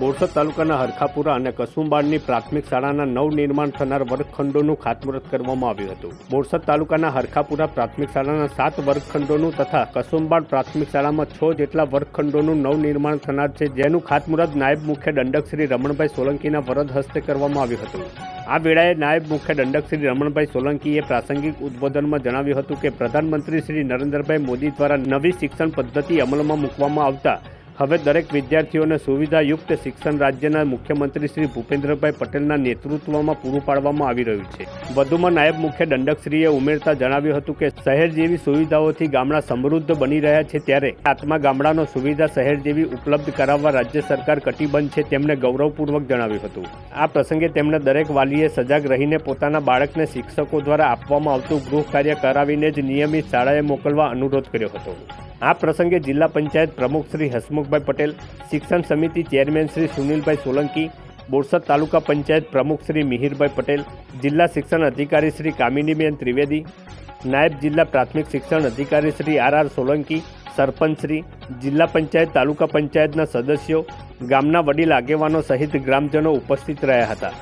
બોરસદ તાલુકાના હરખાપુરા અને કસુંબાડની પ્રાથમિક શાળાના નવનિર્માણ થનાર વર્ગખંડોનું ખાતમુહૂર્ત કરવામાં આવ્યું હતું. બોરસદ તાલુકાના હરખાપુરા પ્રાથમિક શાળાના સાત વર્ગખંડોનું તથા કસુંબાડ પ્રાથમિક શાળામાં છ જેટલા વર્ગખંડોનું નવનિર્માણ થનાર છે, જેનું ખાતમુહૂર્ત નાયબ મુખ્ય દંડક શ્રી રમણભાઈ સોલંકીના વરદ હસ્તે કરવામાં આવ્યું હતું. આ વેળાએ નાયબ મુખ્ય દંડક શ્રી રમણભાઈ સોલંકીએ પ્રાસંગિક ઉદ્બોધનમાં જણાવ્યું હતું કે પ્રધાનમંત્રી શ્રી નરેન્દ્રભાઈ મોદી દ્વારા નવી શિક્ષણ પદ્ધતિ અમલમાં મૂકવામાં આવતા હવે દરેક વિદ્યાર્થીઓને સુવિધાયુક્ત શિક્ષણ રાજ્યના મુખ્યમંત્રી શ્રી ભૂપેન્દ્રભાઈ પટેલના નેતૃત્વમાં પૂરું પાડવામાં આવી રહ્યું છે. વધુમાં નાયબ મુખ્ય દંડકશ્રીએ ઉમેરતા જણાવ્યું હતું કે શહેર જેવી સુવિધાઓથી ગામડા સમૃદ્ધ બની રહ્યા છે ત્યારે આત્મા ગામડાનો સુવિધા શહેર જેવી ઉપલબ્ધ કરાવવા રાજ્ય સરકાર કટિબદ્ધ છે તેમણે ગૌરવપૂર્વક જણાવ્યું હતું. આ પ્રસંગે તેમણે દરેક વાલીએ સજાગ રહીને પોતાના બાળકને શિક્ષકો દ્વારા આપવામાં આવતું ગૃહ કાર્ય કરાવીને જ નિયમિત શાળાએ મોકલવા અનુરોધ કર્યો હતો. આ પ્રસંગે જિલ્લા પંચાયત પ્રમુખ શ્રી હસમુખભાઈ પટેલ, શિક્ષણ સમિતિ ચેરમેન શ્રી સુનિલભાઈ સોલંકી, બોરસદ તાલુકા પંચાયત પ્રમુખ શ્રી મિહિરભાઈ પટેલ, જિલ્લા શિક્ષણ અધિકારી શ્રી કામિનીબેન ત્રિવેદી, નાયબ જિલ્લા પ્રાથમિક શિક્ષણ અધિકારી શ્રી આર આર સોલંકી, સરપંચ શ્રી, જિલ્લા પંચાયત તાલુકા પંચાયતના સદસ્યો, ગામના વડીલ આગેવાનો સહિત ગ્રામજનો ઉપસ્થિત રહ્યા હતા.